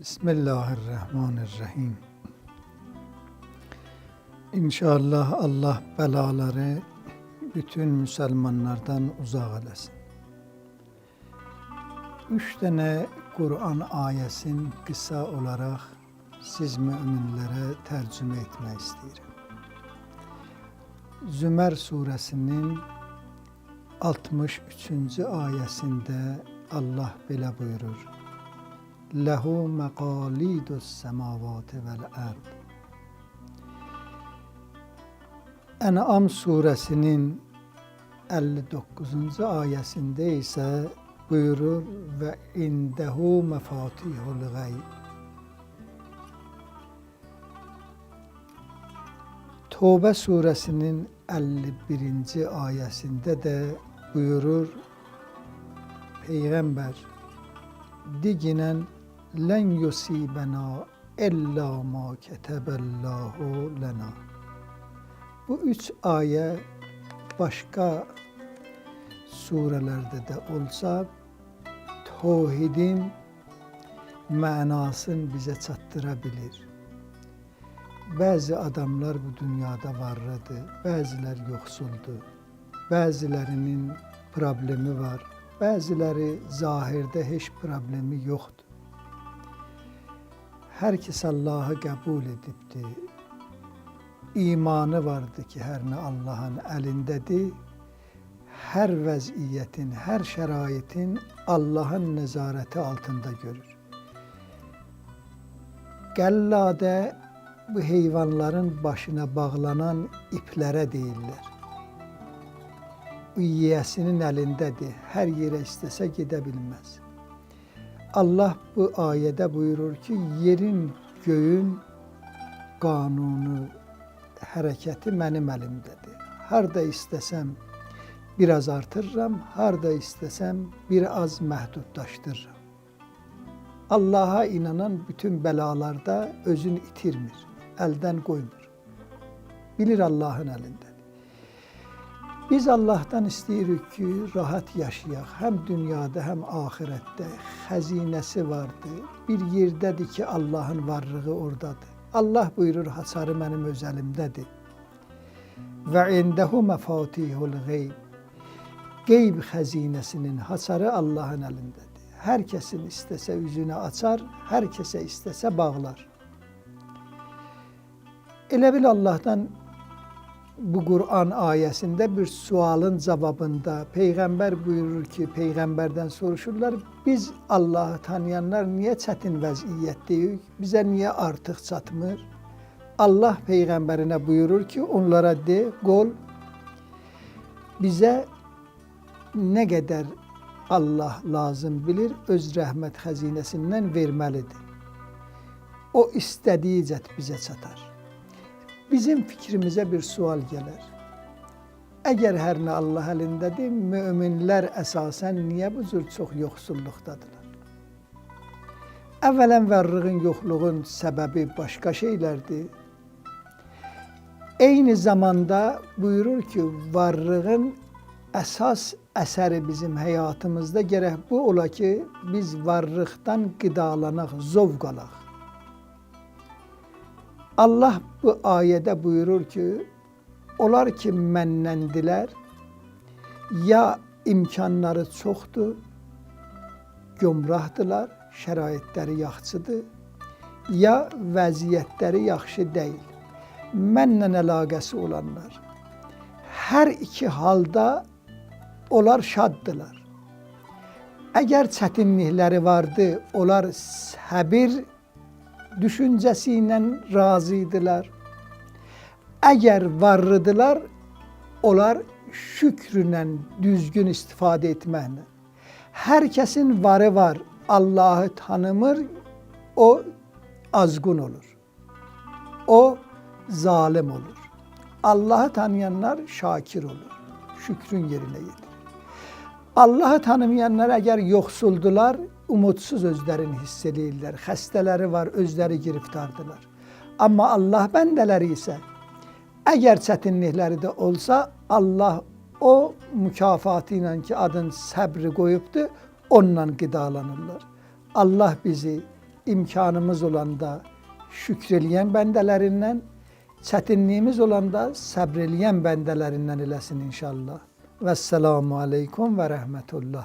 Bismillahirrahmanirrahim. İnşallah Allah belaları bütün Müslümanlardan uzak eylesin. Üç tane Kur'an ayesin kısa olarak siz müminlere tercüme etmek istedim. Zümer suresinin 63. ayesinde Allah böyle buyurur. Lehu mekalidus semavati vel ard. En'am suresinin 59. ayesinde ise buyurur ve indehu mefatihul gayb. Tevbe suresinin 51. ayesinde de buyurur Peygamber diginen len yusibena illa ma ketebellahu lena. Bu üç ayet başka surelerde de olsa tevhidin manasını bize çattırabilir. Bazı adamlar bu dünyada varladı, bazılar yoksuldu, bazılarının problemi var, bazıları zahirde hiç problemi yoktu. Herkes Allah'ı kabul edipti. İmanı vardı ki her ne Allah'ın elindedir. Her veziyetin, her şeraitin Allah'ın nezareti altında görür. Gellade bu hayvanların başına bağlanan iplere değiller. Yiyesinin elindedir. Her yere istese gidebilmez. Allah bu ayede buyurur ki yerin göğün kanunu, hareketi benim elimdedir. Harda istesem biraz artırırım, harda istesem biraz mehdutlaştırırım. Allah'a inanan bütün belalarda özünü itirmir, elden koymur. Bilir Allah'ın elinde. Biz Allah'tan isteyirik ki rahat yaşayak. Hem dünyada hem ahirette hazinesi vardı. Bir yerdedir ki Allah'ın varlığı oradadır. Allah buyurur hasarı benim öz elimdedir. Ve indehu mefatihul gayb. Geyb hazinesinin hasarı Allah'ın elindedir. Herkesin istese yüzünü açar, herkese istese bağlar. Elə bil Allah'tan bu Kur'an ayesinde bir sualın cevabında peygamber buyurur ki peygamberden soruşurlar biz Allah'ı tanıyanlar niye çetin vəziyyətdəyik? Bize niye artık çatmır? Allah peygamberine buyurur ki onlara de gol bize ne kadar Allah lazım bilir öz rəhmət xəzinəsindən verməlidir. O istədiyicət bizə çatar. Bizim fikrimize bir sual gelir. Eğer her ne Allah elindedir, müminler esasen niye bu cür çok yoksulluktadılar? Evvelen varlığın yokluğun sebebi başka şeylerdi. Aynı zamanda buyurur ki varlığın esas eseri bizim hayatımızda gerek bu ola ki biz varlıktan gıdalanak, zovq alaq. Allah bu ayede buyurur ki onlar ki mənnəndilər ya imkanları çoxdur, gümrahdılar, şəraitləri yaxşıdır, ya vəziyyətləri yaxşı deyil. Mənlə əlaqəsi olanlar. Hər iki halda onlar şaddılar. Əgər çətinlikləri vardı, onlar səbir düşüncesiyle razıydılar. Eğer varlıdılar, onlar şükrüyle düzgün istifade etmekle. Herkesin varı var, Allah'ı tanımır, o azgın olur. O zalim olur. Allah'ı tanıyanlar şakir olur. Şükrün yerine getirir. Allah'ı tanımayanlar eğer yoksuldular, umutsuz özlerini hisseliyirler. Xəstələri var, özləri giriftardılar. Amma Allah bəndələri isə əgər çətinlikləri də olsa, Allah o mükafatı ilə ki, adın səbri qoyubdu, onunla qidalanırlar. Allah bizi imkanımız olanda şükreləyən bəndələrindən, çətinliyimiz olanda səbr eləyən bəndələrindən eləsin inşallah. و السلام علیکم و رحمت الله